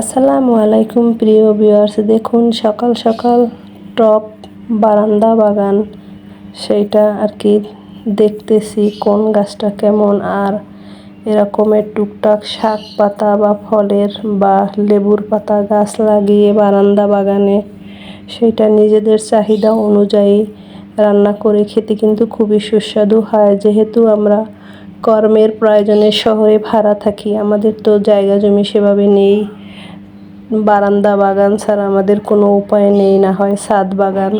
আসসালামু আলাইকুম, প্রিয় ভিউয়ার্স দেখুন, সকাল সকাল টপ বারান্দা বাগান। সেইটা আর কি দেখতেছি, কোন গাছটা কেমন আর এরকমের টুকটাক শাক পাতা বা ফলের বা লেবুর পাতা গাছ লাগিয়ে বারান্দা বাগানে। সেটা নিজেদের চাহিদা অনুযায়ী রান্না করে খেতে কিন্তু খুবই সুস্বাদু হয়। যেহেতু আমরা কর্মের প্রয়োজনে শহরে ভাড়া থাকি। আমাদের তো জায়গা জমি সেভাবে নেই। বারান্দা বাগান ছাড়া আমাদের কোনো উপায় নেই না হয় সাদ বাগান।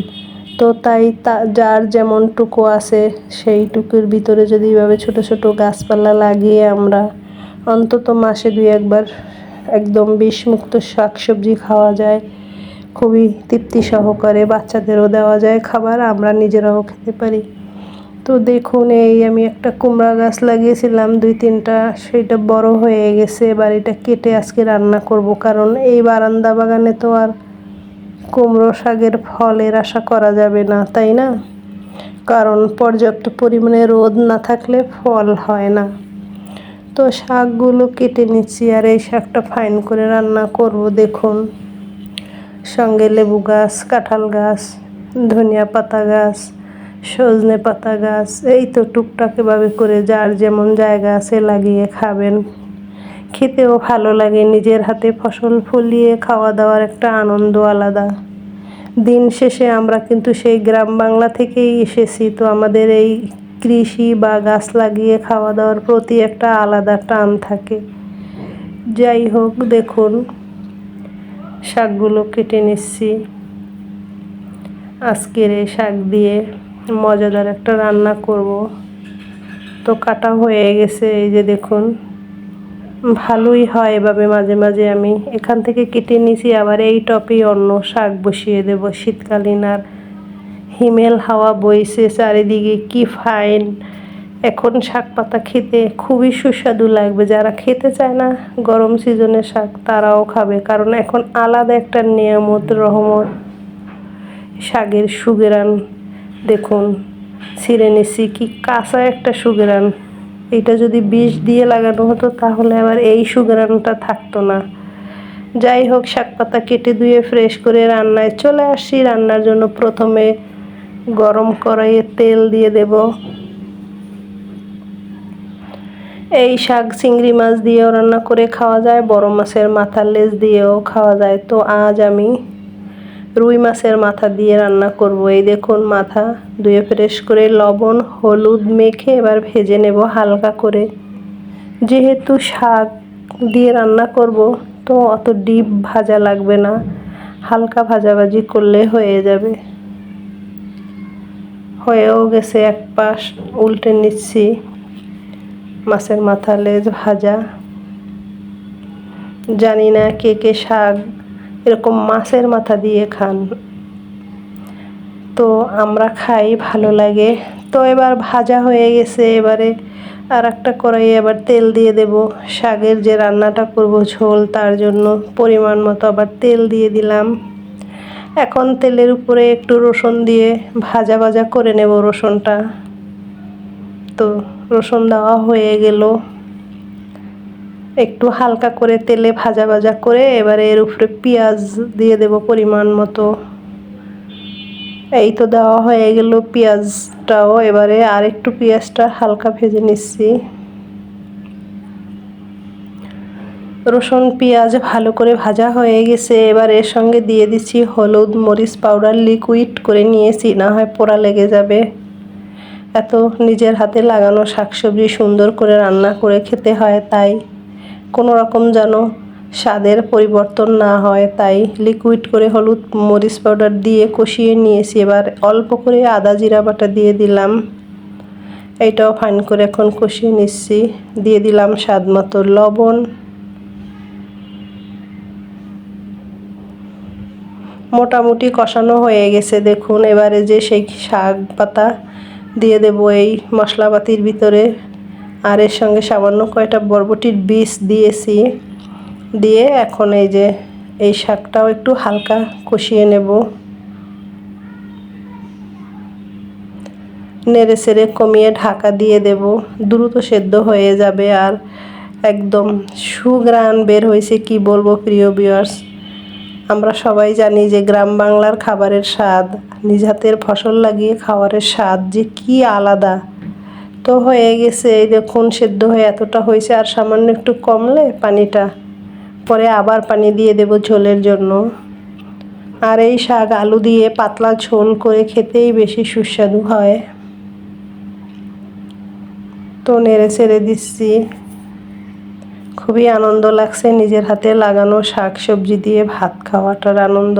তো তাই তা, যার যেমনটুকু আছে, সেইটুকুর ভিতরে যদি এভাবে ছোট ছোট গাছপালা লাগিয়ে আমরা অন্তত মাসে দুই একবার একদম বিষমুক্ত শাকসবজি খাওয়া যায়, খুবই তৃপ্তি সহকারে বাচ্চাদেরও দেওয়া যায় খাবার, আমরা নিজেরাও খেতে পারি। তো দেখুন, এই আমি একটা কুমড়া গাছ লাগিয়েছিলাম, দুই তিনটা সেটা বড় হয়ে গেছে। এবার এটা কেটে আজকে রান্না করব, কারণ এই বারান্দা বাগানে তো আর কুমড়ো শাকের ফলের আশা করা যাবে না, তাই না? কারণ পর্যাপ্ত পরিমাণে রোদ না থাকলে ফল হয় না। তো শাকগুলো কেটে নিচ্ছি আর এই শাকটা ফাইন করে রান্না করব, দেখুন। সঙ্গে লেবু গাছ, কাঁঠাল গাছ, ধনিয়া পাতা গাছ সজনে পাতা গাছ, এই তো টুকটাক এভাবে করে যার যেমন জায়গা আছে লাগিয়ে খাবেন। খেতেও ভালো লাগে, নিজের হাতে ফসল ফলিয়ে খাওয়া দাওয়ার একটা আনন্দ আলাদা। দিন শেষে আমরা কিন্তু সেই গ্রাম বাংলা থেকেই এসেছি, তো আমাদের এই কৃষি বা গাছ লাগিয়ে খাওয়া দাওয়ার প্রতি একটা আলাদা টান থাকে। যাই হোক, দেখুন, শাকগুলো কেটে নিচ্ছি। আজকের এই শাক দিয়ে মজাদার একটা রান্না করব। তো কাটা হয়ে গেছে, এই যে দেখুন। ভালোই হয় এভাবে মাঝে মাঝে আমি। এখান থেকে কেটে নিছি, আবার এই টপেই অন্য শাক বসিয়ে দেব। শীতকালীন আর হিমেল হাওয়া বইছে, চারিদিকে কি ফাইন। এখন শাক পাতা খেতে খুবই সুস্বাদু লাগবে। যারা খেতে চায় না গরম সিজনের শাক, তারাও খাবে। কারণ এখন আলাদা একটা নিয়ামত রহমত শাকের সুগেরান। দেখুন ছিঁড়ে নিচ্ছি কি কাঁচা একটা সুগেরান। এটা যদি বিষ দিয়ে লাগানো হতো তাহলে আবার এই সুগেরানটা থাকতো না। যাই হোক, শাক পাতা কেটে ধুয়ে ফ্রেশ করে রান্নায় চলে আসছি রান্নার জন্য প্রথমে গরম কড়াইয়ে তেল দিয়ে দেব। এই শাক চিংড়ি মাছ দিয়েও রান্না করে খাওয়া যায়, বড় মাছের মাথার লেজ দিয়েও খাওয়া যায়। তো আজ আমি রুই মাছের মাথা দিয়ে রান্না করব। এই দেখুন, মাথা ধুয়ে ফ্রেশ করে লবণ, হলুদ মেখে এবার ভেজে নেব হালকা করে। যেহেতু শাক দিয়ে রান্না করব, তো অত ডিপ ভাজা লাগবে না। হালকা ভাজাভাজি করলে হয়ে যাবে। হয়েও গেছে, এক পাশ উল্টে নিচ্ছি। মাছের মাথা লেজ ভাজা। জানি না কে কে শাক এরকম মাছের মাথা দিয়ে খান। তো আমরা খাই, ভালো লাগে। তো এবার ভাজা হয়ে গেছে এবারে। আর একটা কড়াই আবার তেল দিয়ে দেব। শাকের যে রান্নাটা করব ঝোল, তার জন্য পরিমাণ মতো আবার তেল দিয়ে দিলাম। এখন তেলের উপরে একটু রসুন দিয়ে ভাজা ভাজা করে নেব রসুনটা। তো রসুন দেওয়া হয়ে গেল। একটু হালকা করে তেলে ভাজা ভাজা করে এবারে এর উপরে পেঁয়াজ দিয়ে দেব পরিমাণ মতো। এই তো দেওয়া হয়ে গেল পেঁয়াজটাও। এবারে আর একটু পেঁয়াজটা হালকা ভেজে নিচ্ছি। রসুন, পেঁয়াজ ভালো করে ভাজা হয়ে গেছে। এবার এর সঙ্গে দিয়ে দিচ্ছি হলুদ মরিচ পাউডার লিকুইড করে নিয়েছি, না হয় পোড়া লেগে যাবে। এত নিজের হাতে লাগানো শাকসবজি সুন্দর করে রান্না করে খেতে হয়, তাই কোনো রকম যেন স্বাদের পরিবর্তন না হয়, তাই লিকুইড করে হলুদ মরিচ পাউডার দিয়ে কষিয়ে নিয়েছি। এবার অল্প করে আদা জিরা বাটা দিয়ে দিলাম। এইটাও ফাইন করে এখন কষিয়ে নিচ্ছি। দিয়ে দিলাম স্বাদ মতো লবণ। মোটামুটি কষানো হয়ে গেছে, দেখুন। এবারে যে সেই শাক পাতা দিয়ে দেব এই মশলাপাতির ভিতরে। আর এর সঙ্গে সামান্য কয়টা বরবটির বীজ দিয়েছি। দিয়ে এখন এই যে এই শাকটাও একটু হালকা কষিয়ে নেব। নেড়ে সেড়ে কমিয়ে ঢাকা দিয়ে দেব। দ্রুত সেদ্ধ হয়ে যাবে আর একদম সুগ্রান বের হয়েছে কি বলব প্রিয় বিয়ার্স আমরা সবাই জানি যে গ্রাম বাংলার খাবারের স্বাদ নিজ হাতের ফসল লাগিয়ে খাবারের স্বাদ যে কি আলাদা। তো হয়ে গেছে, এই দেখুন সেদ্ধ হয়ে এতটা হয়েছে, আর সামান্য একটু কমলে পানিটা, পরে আবার পানি দিয়ে দেব ঝোলের জন্য। আর এই শাক আলু দিয়ে পাতলা ঝোল করে খেতেই বেশি সুস্বাদু হয়। তো নেড়ে ছেড়ে দিচ্ছি। খুবই আনন্দ লাগছে নিজের হাতে লাগানো শাক সবজি দিয়ে ভাত খাওয়াটার আনন্দ।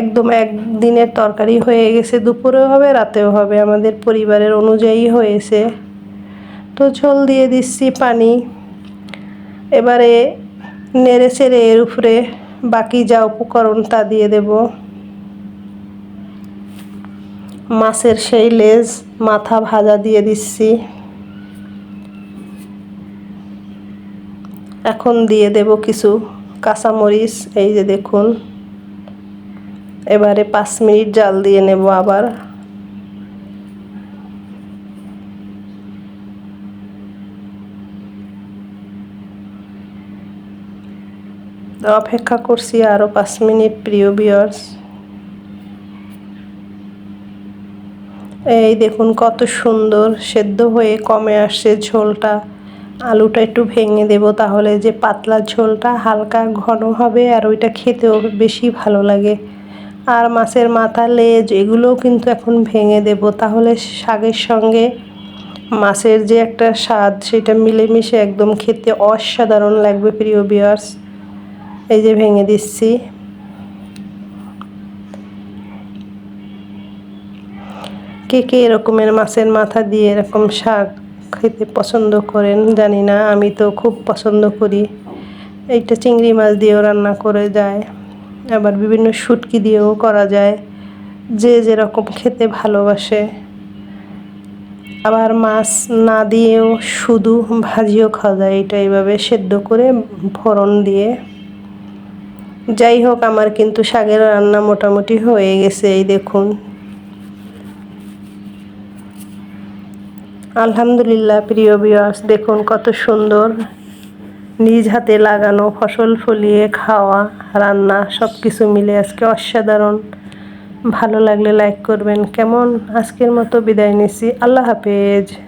একদম একদিনের তরকারি হয়ে গেছে, দুপুরেও হবে, রাতেও হবে, আমাদের পরিবারের অনুযায়ী হয়েছে। তো ঝোল দিয়ে দিচ্ছি পানি। এবারে নেড়ে চেড়ে এর উপরে বাকি যা উপকরণ তা দিয়ে দেব। মাছের সেই লেজ, মাথা ভাজা দিয়ে দিচ্ছি। এখন দিয়ে দেব কিছু কাঁচামরিচ, এই যে দেখুন। এবারে পাঁচ মিনিট জাল দিয়ে নেব আবার। অপেক্ষা করছি আরও পাঁচ মিনিট, প্রিয় বিয়ার্স এই দেখুন কত সুন্দর সেদ্ধ হয়ে কমে আসছে ঝোলটা। আলুটা একটু ভেঙে দেব তাহলে যে পাতলা ঝোলটা হালকা ঘন হবে আর ওইটা খেতেও বেশি ভালো লাগে। আর মাছের মাথা, লেজ, এগুলোও কিন্তু এখন ভেঙে দেব। তাহলে শাকের সঙ্গে মাছের যে একটা স্বাদ, সেটা মিলেমিশে একদম খেতে অসাধারণ লাগবে প্রিয় বিয়ার্স এই যে ভেঙে দিচ্ছি। কে কে এরকমের মাছের মাথা দিয়ে এরকম শাক খেতে পছন্দ করেন, জানি না, আমি তো খুব পছন্দ করি। এইটা চিংড়ি মাছ দিয়েও রান্না করে যায়। আবার বিভিন্ন শুটকি দিয়েও করা যায়, যে যেরকম খেতে ভালোবাসে। আবার মাছ না দিয়েও শুধু ভাজিও খাওয়া যায়, এটা এইভাবে সেদ্ধ করে ফোড়ন দিয়ে। যাই হোক, আমার কিন্তু শাকের রান্না মোটামুটি হয়ে গেছে, এই দেখুন। আলহামদুলিল্লাহ, প্রিয় বিয়াস দেখুন কত সুন্দর। নিজ হাতে লাগানো, ফসল ফলিয়ে খাওয়া, রান্না সব কিছু মিলে আজকে অসাধারণ। ভালো লাগলে লাইক করবেন। কেমন? আজকের মতো বিদায় নিছি আল্লাহ হাফেজ।